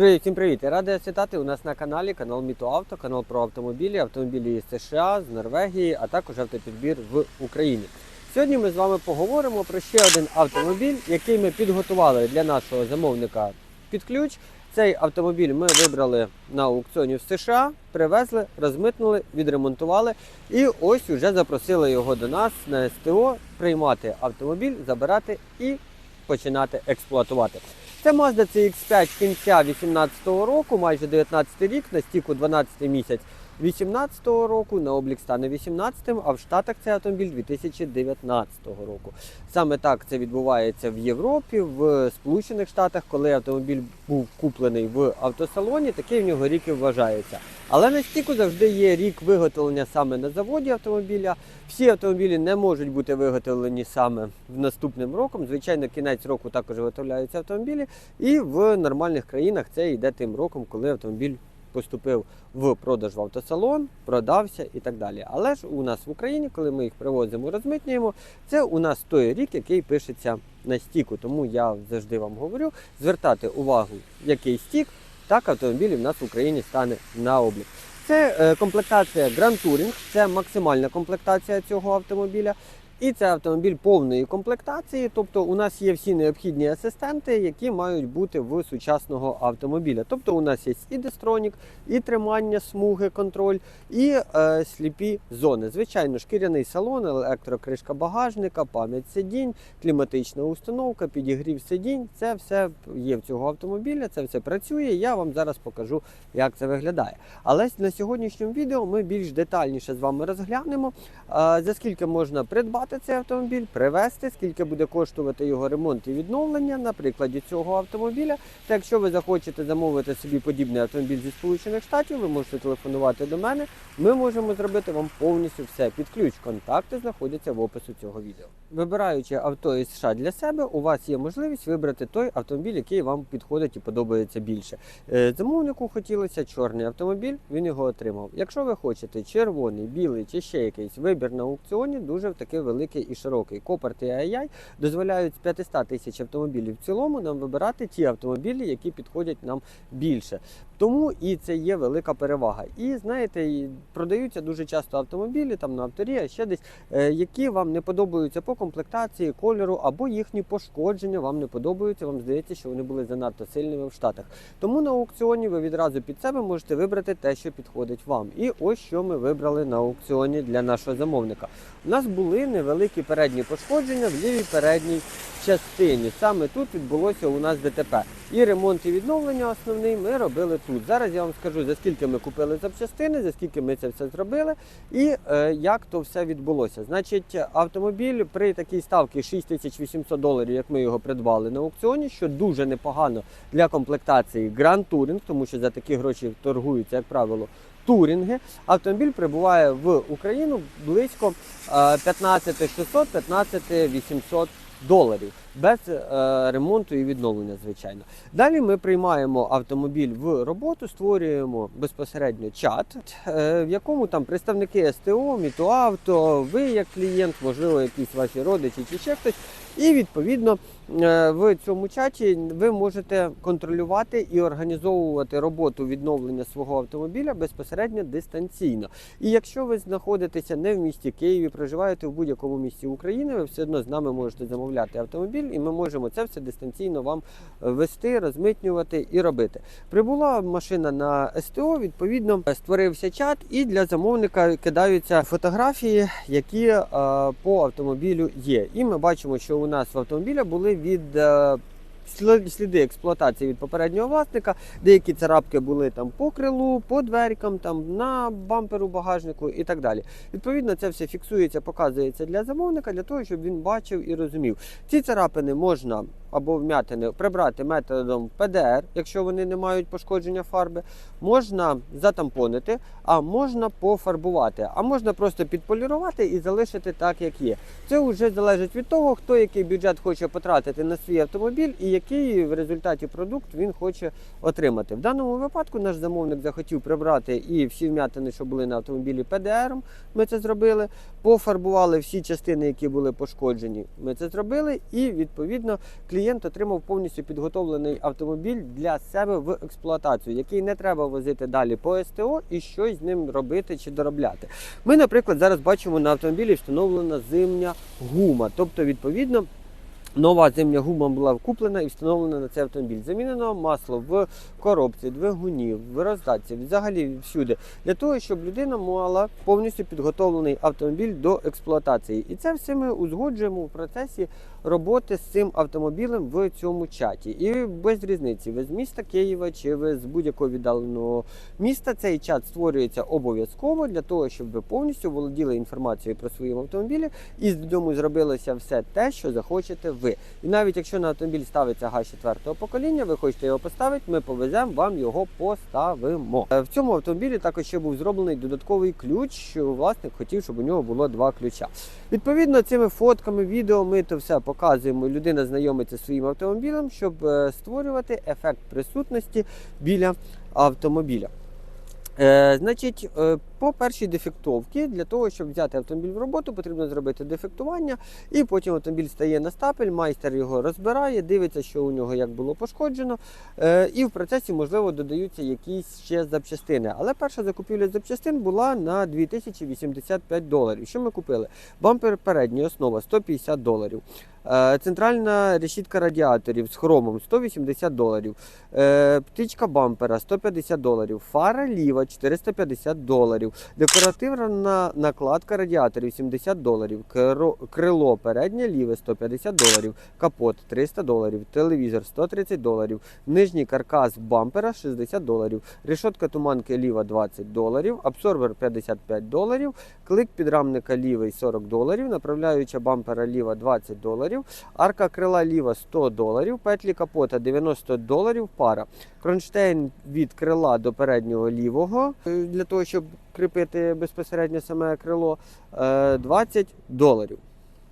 Всім привіт! Радий вас вітати у нас на каналі канал Мітоавто, канал про автомобілі, автомобілі з США, з Норвегії, а також автопідбір в Україні. Сьогодні ми з вами поговоримо про ще один автомобіль, який ми підготували для нашого замовника під ключ. Цей автомобіль ми вибрали на аукціоні в США, привезли, розмитнули, відремонтували і ось уже запросили його до нас на СТО приймати автомобіль, забирати і починати експлуатувати. Це Mazda CX5 кінця 2018 року, майже 19 рік, на стіку 12 місяць 2018 року, на облік стане 18, а в Штатах цей автомобіль 2019 року. Саме так це відбувається в Європі, в Сполучених Штатах, коли автомобіль був куплений в автосалоні, такий в нього рік і вважається. Але на стіку завжди є рік виготовлення саме на заводі автомобіля. Всі автомобілі не можуть бути виготовлені саме в наступним роком. Звичайно, кінець року також виготовляються автомобілі, і в нормальних країнах це йде тим роком, коли автомобіль поступив в продаж в автосалон, продався і так далі. Але ж у нас в Україні, коли ми їх привозимо, розмитнюємо, це у нас той рік, який пишеться на стіку. Тому я завжди вам говорю звертати увагу, який стік, так автомобіль у нас в Україні стане на облік. Це е, комплектація Grand Touring, це максимальна комплектація цього автомобіля. І це автомобіль повної комплектації, тобто у нас є всі необхідні асистенти, які мають бути в сучасного автомобіля. Тобто у нас є і дестронік, і тримання смуги, контроль, і е, сліпі зони. Звичайно, шкіряний салон, електрокришка багажника, пам'ять сидінь, кліматична установка, підігрів сидінь. Це все є в цього автомобіля, це все працює. Я вам зараз покажу, як це виглядає. Але на сьогоднішньому відео ми більш детальніше з вами розглянемо, е, за скільки можна придбати цей автомобіль, привезти, скільки буде коштувати його ремонт і відновлення на прикладі цього автомобіля. Та якщо ви захочете замовити собі подібний автомобіль зі Сполучених Штатів, ви можете телефонувати до мене. Ми можемо зробити вам повністю все під ключ. Контакти знаходяться в опису цього відео. Вибираючи авто із США для себе, у вас є можливість вибрати той автомобіль, який вам підходить і подобається більше. Е, Замовнику хотілося чорний автомобіль, він його отримав. Якщо ви хочете червоний, білий чи ще якийсь вибір на аукціоні, дуже такий великий і широкий. Копер AI дозволяють з 500 тисяч автомобілів в цілому нам вибирати ті автомобілі, які підходять нам більше. Тому і це є велика перевага. І знаєте, продаються дуже часто автомобілі там на авторі, а ще десь, е, які вам не подобаються по комплектації, кольору або їхні пошкодження вам не подобаються. Вам здається, що вони були занадто сильними в Штатах. Тому на аукціоні ви відразу під себе можете вибрати те, що підходить вам. І ось що ми вибрали на аукціоні для нашого замовника. У нас були невеликі передні пошкодження в лівій передній частині. Саме тут відбулося у нас ДТП. І ремонт і відновлення основний ми робили тут. Зараз я вам скажу, за скільки ми купили запчастини, за скільки ми це все зробили і е, як то все відбулося. Значить, автомобіль при такій ставці 6800 доларів, як ми його придбали на аукціоні, що дуже непогано для комплектації Grand Touring, тому що за такі гроші торгуються, як правило, турінги. Автомобіль прибуває в Україну близько е, 15 600 15 800 доларів без е, ремонту і відновлення, звичайно. Далі ми приймаємо автомобіль в роботу, створюємо безпосередньо чат, е, в якому там представники СТО, Мітоавто, ви як клієнт, можливо, якісь ваші родичі чи ще хтось. І відповідно е, в цьому чаті ви можете контролювати і організовувати роботу відновлення свого автомобіля безпосередньо дистанційно. І якщо ви знаходитеся не в місті Києві, проживаєте в будь-якому місті України, ви все одно з нами можете замовляти автомобіль, і ми можемо це все дистанційно вам вести, розмитнювати і робити. Прибула машина на СТО, відповідно створився чат, і для замовника кидаються фотографії, які е, по автомобілю є. І ми бачимо, що у нас в автомобіля були від е, сліди експлуатації від попереднього власника. Деякі царапки були там по крилу, по дверкам, там на бамперу багажнику і так далі. Відповідно, це все фіксується, показується для замовника, для того, щоб він бачив і розумів. Ці царапини можна або вмятини прибрати методом ПДР, якщо вони не мають пошкодження фарби, можна затампонити, а можна пофарбувати, а можна просто підполірувати і залишити так, як є. Це вже залежить від того, хто який бюджет хоче потратити на свій автомобіль і який в результаті продукт він хоче отримати. В даному випадку наш замовник захотів прибрати і всі вмятини, що були на автомобілі ПДР. Ми це зробили. Пофарбували всі частини, які були пошкоджені. Ми це зробили, і відповідно клієнт отримав повністю підготовлений автомобіль для себе в експлуатацію, який не треба возити далі по СТО і щось з ним робити чи доробляти. Ми, наприклад, зараз бачимо на автомобілі встановлена зимня гума, тобто, відповідно. Нова зимня гума була куплена і встановлена на цей автомобіль. Замінено масло в коробці, двигунів, в роздатці, взагалі всюди, для того, щоб людина мала повністю підготовлений автомобіль до експлуатації. І це все ми узгоджуємо в процесі роботи з цим автомобілем в цьому чаті. І без різниці, ви з міста Києва чи ви з будь-якого віддаленого міста, цей чат створюється обов'язково для того, щоб ви повністю володіли інформацією про свої автомобілі і з ньому зробилося все те, що захочете ви. І навіть якщо на автомобіль ставиться газ 4 покоління, ви хочете його поставити, ми повеземо, вам його поставимо. Е, В цьому автомобілі також ще був зроблений додатковий ключ, що власник хотів, щоб у нього було два ключа. Відповідно, цими фотками, відео ми то все показуємо. Людина знайомиться зі своїм автомобілем, щоб е, створювати ефект присутності біля автомобіля. Е, значить, е, по першій дефектовці, для того, щоб взяти автомобіль в роботу, потрібно зробити дефектування, і потім автомобіль стає на стапель, майстер його розбирає, дивиться, що у нього як було пошкоджено. Е, і в процесі, можливо, додаються якісь ще запчастини. Але перша закупівля запчастин була на 2085 доларів. Що ми купили? Бампер передній, основа 150 доларів. Е, Центральна решітка радіаторів з хромом 180 доларів. Е, Птичка бампера 150 доларів. Фара ліва 450 доларів. Декоративна накладка радіаторів 70 доларів. Крило переднє ліве 150 доларів. Капот 300 доларів. Телевізор 130 доларів. Нижній каркас бампера 60 доларів. Решотка туманки ліва 20 доларів. Абсорбер 55 доларів. Клик підрамника лівий 40 доларів. Направляюча бампера ліва 20 доларів. Арка крила ліва 100 доларів. Петлі капота 90 доларів пара. Кронштейн від крила до переднього лівого е, для того, щоб кріпити безпосередньо саме крило е, 20 доларів.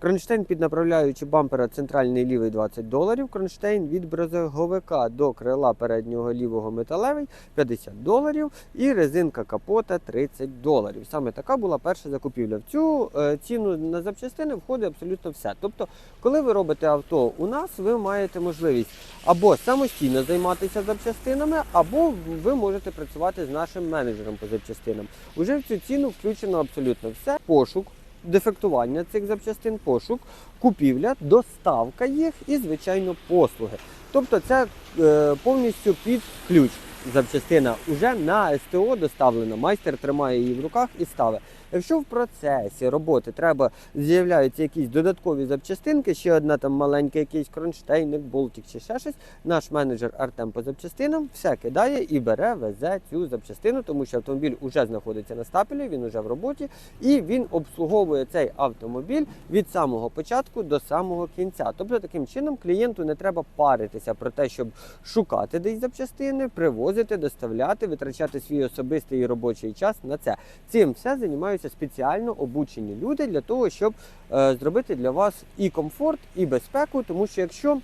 Кронштейн під направляючи бампера центральний лівий 20 доларів. Кронштейн від брезговика до крила переднього лівого металевий 50 доларів. І резинка капота 30 доларів. Саме така була перша закупівля. В цю е, ціну на запчастини входить абсолютно все. Тобто, коли ви робите авто у нас, ви маєте можливість або самостійно займатися запчастинами, або ви можете працювати з нашим менеджером по запчастинам. Уже в цю ціну включено абсолютно все. Пошук, дефектування цих запчастин, пошук, купівля, доставка їх і, звичайно, послуги. Тобто це е, повністю під ключ запчастина. Уже на СТО доставлена. Майстер тримає її в руках і ставить. Якщо в процесі роботи треба з'являються якісь додаткові запчастинки, ще одна там маленька, якийсь кронштейник, болтик чи ще щось, наш менеджер Артем по запчастинам все кидає і бере, везе цю запчастину, тому що автомобіль вже знаходиться на стапелі, він вже в роботі, і він обслуговує цей автомобіль від самого початку до самого кінця. Тобто, таким чином клієнту не треба паритися про те, щоб шукати десь запчастини, привозити, доставляти, витрачати свій особистий і робочий час на це. Цим все займаються спеціально обучені люди для того, щоб е, зробити для вас і комфорт, і безпеку, тому що якщо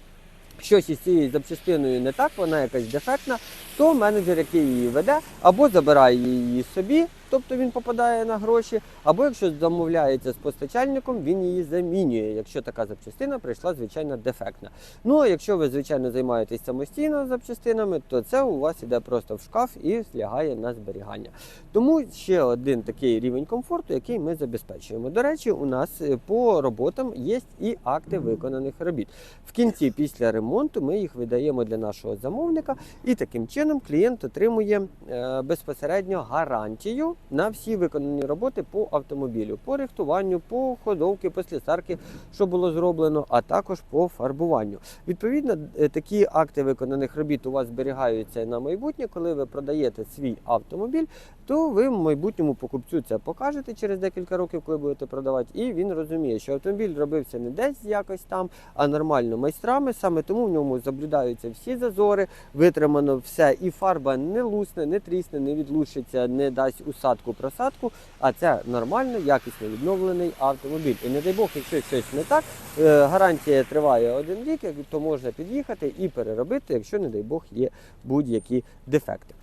щось із цією запчастиною не так, вона якась дефектна, то менеджер, який її веде, або забирає її собі, тобто він попадає на гроші, або якщо замовляється з постачальником, він її замінює, якщо така запчастина прийшла, звичайно, дефектна. Ну а якщо ви, звичайно, займаєтесь самостійно запчастинами, то це у вас іде просто в шкаф і злягає на зберігання. Тому ще один такий рівень комфорту, який ми забезпечуємо. До речі, у нас е, по роботам є і акти виконаних робіт. В кінці, після ремонту, ми їх видаємо для нашого замовника, і таким чином клієнт отримує е, безпосередньо гарантію на всі виконані роботи по автомобілю, по рихтуванню, по ходовки, по слісарки, що було зроблено, а також по фарбуванню. Відповідно, е, такі акти виконаних робіт у вас зберігаються на майбутнє, коли ви продаєте свій автомобіль, то ви майбутньому покупцю це покажете через декілька років, коли будете продавати, і він розуміє, що автомобіль робився не десь якось там, а нормально майстрами. Саме тому в ньому заблюдаються всі зазори, витримано все, і фарба не лусне, не трісне, не відлущиться, не дасть усадку просадку. А це нормально, якісно відновлений автомобіль. І не дай Бог, якщо щось не так, е, гарантія триває один рік, то можна під'їхати і переробити, якщо, не дай Бог, є будь-які дефекти.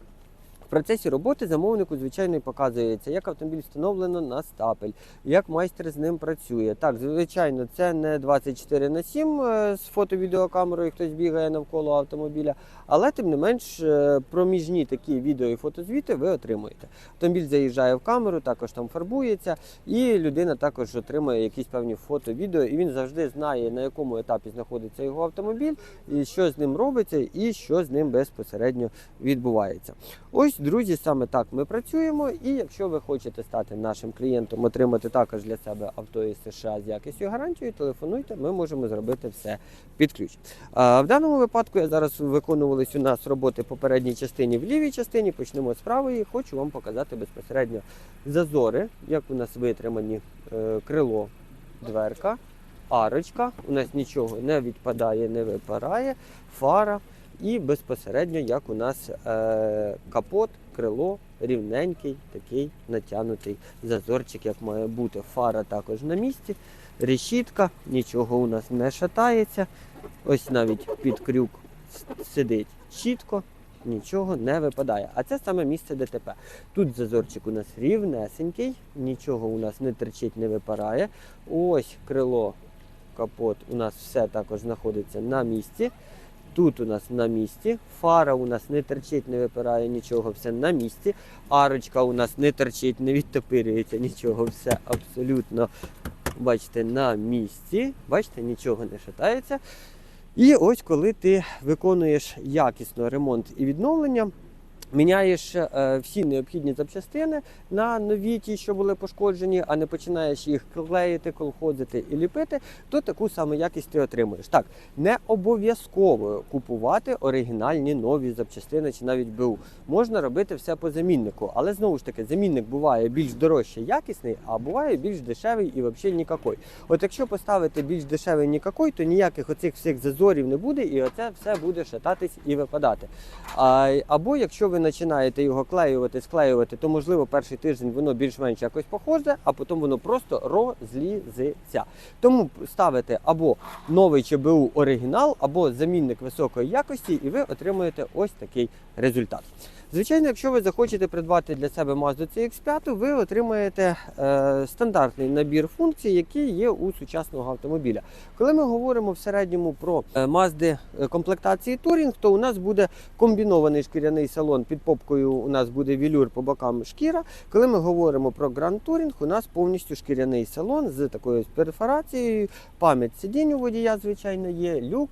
В процесі роботи замовнику, звичайно, показується, як автомобіль встановлено на стапель, як майстер з ним працює. Так, звичайно, це не 24 на 7 е, з фото-відеокамерою, хтось бігає навколо автомобіля, але тим не менш е, проміжні такі відео і фотозвіти ви отримуєте. Автомобіль заїжджає в камеру, також там фарбується, і людина також отримує якісь певні фото, відео, і він завжди знає, на якому етапі знаходиться його автомобіль, і що з ним робиться, і що з ним безпосередньо відбувається. Ось, друзі, саме так ми працюємо. І якщо ви хочете стати нашим клієнтом, отримати також для себе авто із США з якістю гарантією, телефонуйте, ми можемо зробити все під ключ. В даному випадку я зараз виконувались у нас роботи по передній частині в лівій частині. Почнемо з правої. Хочу вам показати безпосередньо зазори, як у нас витримані е, крило, дверка, арочка. У нас нічого не відпадає, не випарає, фара. І безпосередньо як у нас е, капот, крило рівненький, такий натягнутий зазорчик, як має бути. Фара також на місці, решітка, нічого у нас не шатається. Ось навіть під крюк сидить чітко, нічого не випадає. А це саме місце ДТП. Тут зазорчик у нас рівнесенький, нічого у нас не терчить, не випарає. Ось крило, капот у нас все також знаходиться на місці. Тут у нас на місці, фара у нас не терчить, не випирає нічого, все на місці. Арочка у нас не терчить, не відтопирюється нічого, все абсолютно, бачите, на місці. Бачите, нічого не шатається. І ось коли ти виконуєш якісно ремонт і відновлення, міняєш е, всі необхідні запчастини на нові ті, що були пошкоджені, а не починаєш їх клеїти, колхозити і ліпити, то таку саму якість ти отримуєш. Так, не обов'язково купувати оригінальні нові запчастини чи навіть БУ. Можна робити все по заміннику, але знову ж таки, замінник буває більш дорожче якісний, а буває більш дешевий і взагалі нікакой. От якщо поставити більш дешевий нікакой, то ніяких оцих всіх зазорів не буде, і оце все буде шататись і випадати. А, або якщо ви починаєте його клеювати, склеювати, то можливо перший тиждень воно більш-менш якось похоже, а потім воно просто розлізеться. Тому ставите або новий ЧБУ оригінал, або замінник високої якості, і ви отримуєте ось такий результат. Звичайно, якщо ви захочете придбати для себе Mazda CX5, ви отримаєте е, стандартний набір функцій, які є у сучасного автомобіля. Коли ми говоримо в середньому про е, Mazda е, комплектації Touring, то у нас буде комбінований шкіряний салон під попкою. У нас буде вілюр по бокам шкіра. Коли ми говоримо про Grand Touring, у нас повністю шкіряний салон з такою перфорацією, пам'ять сидінь у водія, звичайно, є люк.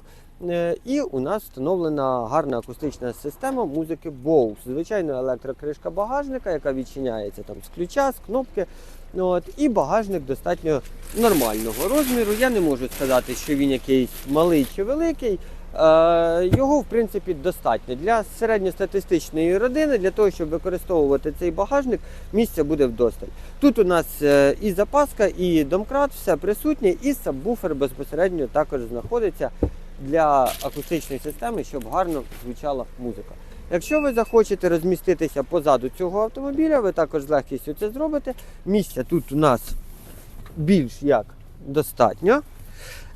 Е, І у нас встановлена гарна акустична система музики Bose. Звичайно, електрокришка багажника, яка відчиняється там з ключа, з кнопки. Ну, От, і багажник достатньо нормального розміру. Я не можу сказати, що він якийсь малий чи великий. Е, Його, в принципі, достатньо для середньостатистичної родини, для того, щоб використовувати цей багажник, місця буде вдосталь. Тут у нас е, і запаска, і домкрат, все присутнє, і сабвуфер безпосередньо також знаходиться для акустичної системи, щоб гарно звучала музика. Якщо ви захочете розміститися позаду цього автомобіля, ви також з легкістю це зробите. Місця тут у нас більш як достатньо.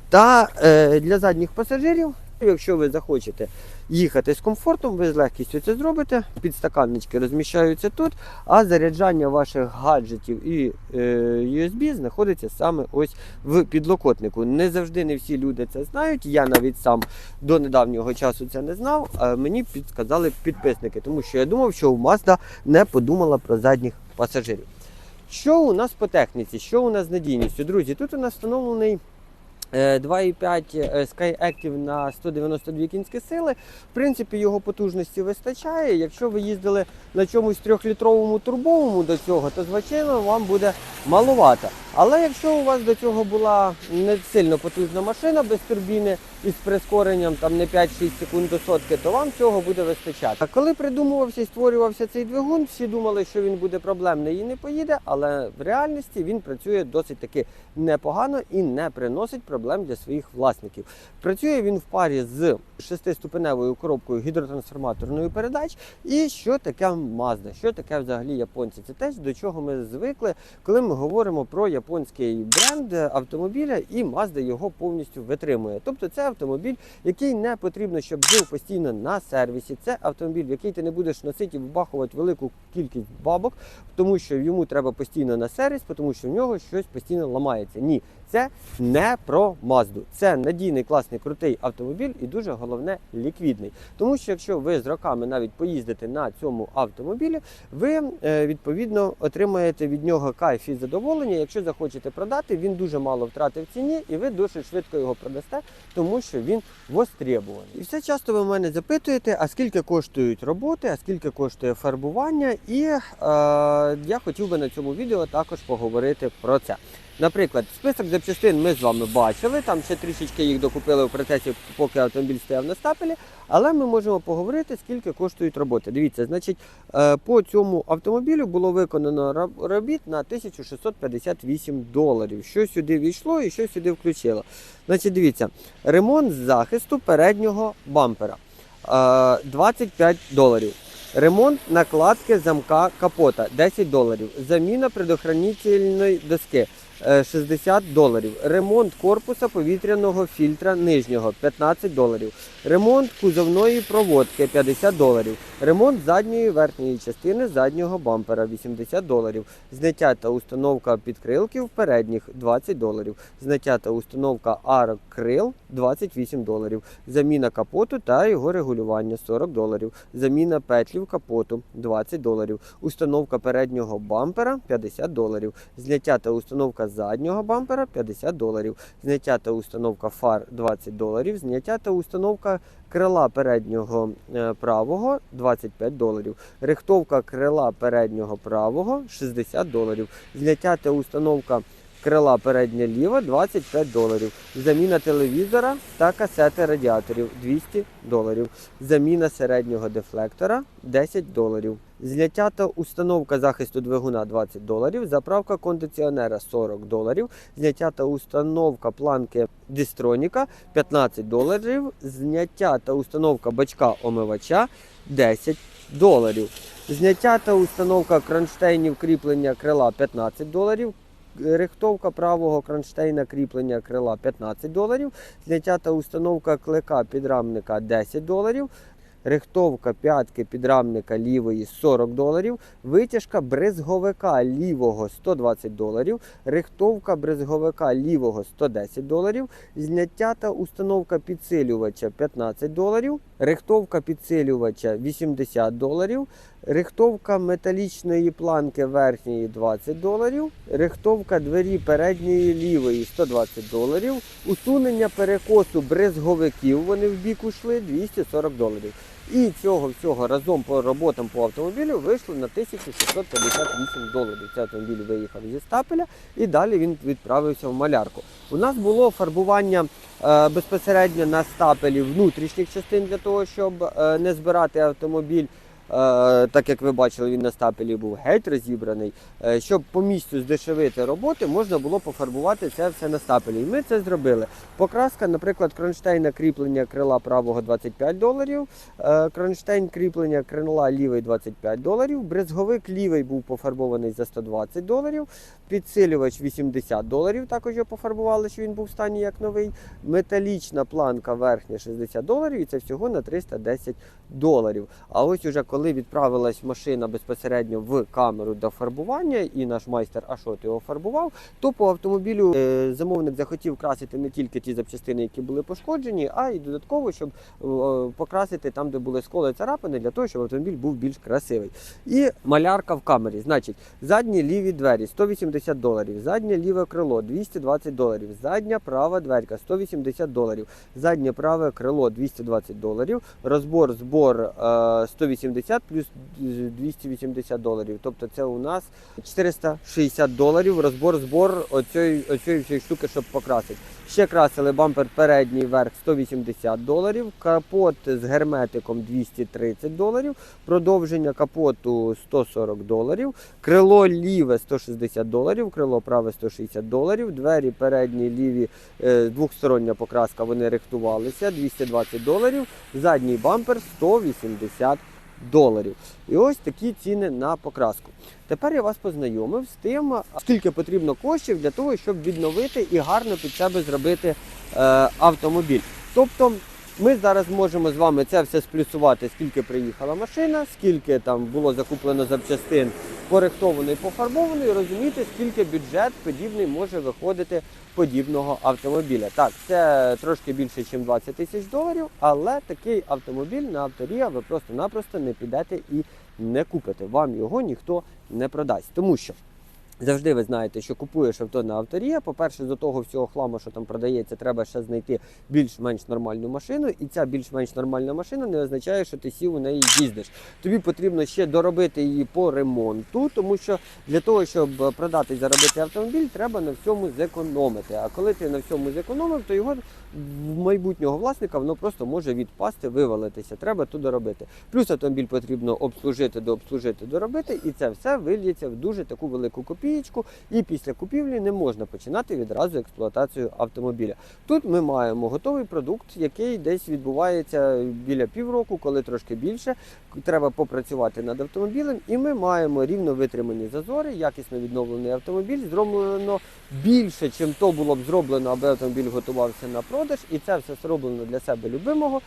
Та е, для задніх пасажирів, якщо ви захочете їхати з комфортом, ви з легкістю це зробите. Підстаканнички розміщаються тут, а заряджання ваших гаджетів і е, USB знаходиться саме ось в підлокотнику. Не завжди не всі люди це знають. Я навіть сам до недавнього часу це не знав. А мені підказали підписники, тому що я думав, що Mazda не подумала про задніх пасажирів. Що у нас по техніці? Що у нас з надійністю? Друзі, тут у нас встановлений 2,5 е, Sky Active на 192 кінські сили. В принципі, його потужності вистачає. Якщо ви їздили на чомусь трьохлітровому турбовому до цього, то звичайно вам буде маловато. Але якщо у вас до цього була не сильно потужна машина без турбіни із прискоренням там не 5-6 секунд до сотки, то вам цього буде вистачати. А коли придумувався і створювався цей двигун, всі думали, що він буде проблемний і не поїде, але в реальності він працює досить таки непогано і не приносить проблем для своїх власників. Працює він в парі з шестиступеневою коробкою гідротрансформаторної передач. І що таке Mazda? Що таке взагалі японці? Це те, до чого ми звикли, коли ми говоримо про японський бренд автомобіля, і Mazda його повністю витримує. Тобто це автомобіль, який не потрібно, щоб жив постійно на сервісі. Це автомобіль, в який ти не будеш носити і вбахувати велику кількість бабок, тому що йому треба постійно на сервіс, тому що в нього щось постійно ламається. Ні, це не про Mazda. Це надійний, класний, крутий автомобіль і дуже головне ліквідний. Тому що якщо ви з роками навіть поїздите на цьому автомобілі, ви е, відповідно отримаєте від нього кайф і задоволення. Якщо захочете продати, він дуже мало втратив ціні, і ви дуже швидко його продасте, тому що він востребуваний. І все часто ви мене запитуєте, а скільки коштують роботи, а скільки коштує фарбування, і е, я хотів би на цьому відео також поговорити про це. Наприклад, список запчастин ми з вами бачили, там ще трішечки їх докупили в процесі, поки автомобіль стояв на стапелі, але ми можемо поговорити, скільки коштують роботи. Дивіться, значить, е, по цьому автомобілю було виконано роб- робіт на 1658 доларів. Що сюди війшло і що сюди включило. Значить, дивіться, ремонт захисту переднього бампера е, 25 доларів. Ремонт накладки замка капота 10 доларів. Заміна предохранительної доски е, 60 доларів. Ремонт корпуса повітряного фільтра нижнього 15 доларів. Ремонт кузовної проводки 50 доларів. Ремонт задньої верхньої частини заднього бампера 80 доларів. Зняття та установка підкрилків передніх 20 доларів. Зняття та установка арок крил 28 доларів. Заміна капоту та його регулювання 40 доларів. Заміна петлів капоту 20 доларів. Установка переднього бампера 50 доларів. Зняття та установка заднього бампера 50 доларів. Зняття та установка фар 20 доларів. Зняття та установка крила переднього е, правого 25 доларів. Рихтовка крила переднього правого 60 доларів. Зняття та установка крила передня ліва 25 доларів. Заміна телевізора та касети радіаторів 200 доларів. Заміна середнього дефлектора 10 доларів. Зняття та установка захисту двигуна 20 доларів. Заправка кондиціонера 40 доларів. Зняття та установка планки дистроніка 15 доларів. Зняття та установка бачка омивача 10 доларів. Зняття та установка кронштейнів кріплення крила 15 доларів. Рихтовка правого кронштейна кріплення крила 15 доларів. Зняття та установка клика підрамника 10 доларів. Рихтовка п'ятки підрамника лівої 40 доларів. Витяжка брезговика лівого 120 доларів. Рихтовка брезговика лівого 110 доларів. Зняття та установка підсилювача 15 доларів. Рихтовка підсилювача 80 доларів. Рихтовка металічної планки верхньої 20 доларів. Рихтовка двері передньої лівої 120 доларів. Усунення перекосу брезговиків, вони в бік ушли 240 доларів. І цього всього разом по роботам по автомобілю вийшло на 1658 доларів. Цей автомобіль виїхав зі стапеля і далі він відправився в малярку. У нас було фарбування е, безпосередньо на стапелі внутрішніх частин для того, щоб е, не збирати автомобіль. Е, так як ви бачили, він на стапелі був геть розібраний. Е, щоб по місцю здешевити роботи, можна було пофарбувати це все на стапелі. І ми це зробили. Покраска, наприклад, кронштейна кріплення крила правого 25 доларів, е, кронштейн кріплення крила лівий 25 доларів, брезговик лівий був пофарбований за 120 доларів, підсилювач 80 доларів, також його пофарбували, що він був в стані як новий. Металічна планка верхня 60 доларів, і це всього на 310 доларів. А ось уже коли коли відправилась машина безпосередньо в камеру до фарбування, і наш майстер Ашот його фарбував, то по автомобілю е, замовник захотів красити не тільки ті запчастини, які були пошкоджені, а й додатково, щоб покрасити там, де були сколи царапини, для того, щоб автомобіль був більш красивий. І малярка в камері. Значить, задні ліві двері 180 доларів, заднє ліве крило 220 доларів, задня права дверка 180 доларів, заднє праве крило 220 доларів, розбор збор е, 180. 250 плюс 280 доларів. Тобто це у нас 460 доларів розбор-збор оцієї всієї штуки, щоб покрасити. Ще красили бампер передній верх 180 доларів, капот з герметиком 230 доларів, продовження капоту 140 доларів, крило ліве 160 доларів, крило праве 160 доларів, двері передні ліві е, двохстороння покраска, вони рихтувалися 220 доларів, задній бампер 180 доларів. І ось такі ціни на покраску. Тепер я вас познайомив з тим, скільки потрібно коштів для того, щоб відновити і гарно під себе зробити е, автомобіль. Тобто ми зараз можемо з вами це все сплюсувати, скільки приїхала машина, скільки там було закуплено запчастин, порихтовано пофарбований, розуміти, скільки бюджет подібний може виходити подібного автомобіля. Так, це трошки більше, ніж 20 тисяч доларів, але такий автомобіль на авторія ви просто-напросто не підете і не купите. Вам його ніхто не продасть. Тому що Завжди ви знаєте, що купуєш авто на авторія. По-перше, до того всього хламу, що там продається, треба ще знайти більш-менш нормальну машину. І ця більш-менш нормальна машина не означає, що ти сів у неї їздиш. Тобі потрібно ще доробити її по ремонту, тому що для того, щоб продати і заробити автомобіль, треба на всьому зекономити. А коли ти на всьому зекономив, то його в майбутнього власника воно просто може відпасти, вивалитися. Треба тут доробити. Плюс автомобіль потрібно обслужити, дообслужити, доробити, і це все вильється в дуже таку велику копієчку. І після купівлі не можна починати відразу експлуатацію автомобіля. Тут ми маємо готовий продукт, який десь відбувається біля півроку, коли трошки більше. Треба попрацювати над автомобілем, і ми маємо рівно витримані зазори, якісно відновлений автомобіль, зроблено більше, чим то було б зроблено, аби автомобіль готувався на продаж, і це все зроблено для себе любимого.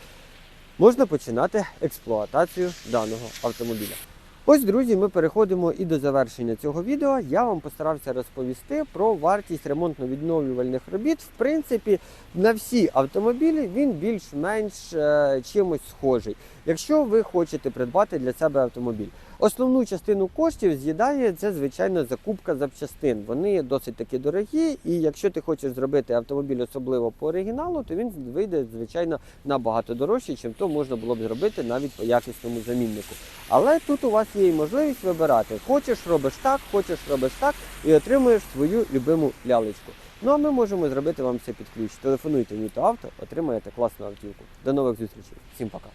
Можна починати експлуатацію даного автомобіля. Ось, друзі, ми переходимо і до завершення цього відео. Я вам постарався розповісти про вартість ремонтно-відновлювальних робіт. В принципі, на всі автомобілі він більш-менш е, чимось схожий. Якщо ви хочете придбати для себе автомобіль, основну частину коштів з'їдає це, звичайно, закупка запчастин. Вони досить таки дорогі, і якщо ти хочеш зробити автомобіль особливо по оригіналу, то він вийде, звичайно, набагато дорожче, чим то можна було б зробити навіть по якісному заміннику. Але тут у вас є і можливість вибирати: хочеш робиш так, хочеш робиш так, і отримуєш свою любиму лялечку. Ну а ми можемо зробити вам все під ключ. Телефонуйте в Міто Авто, отримаєте класну автівку. До нових зустрічей. Всім пока.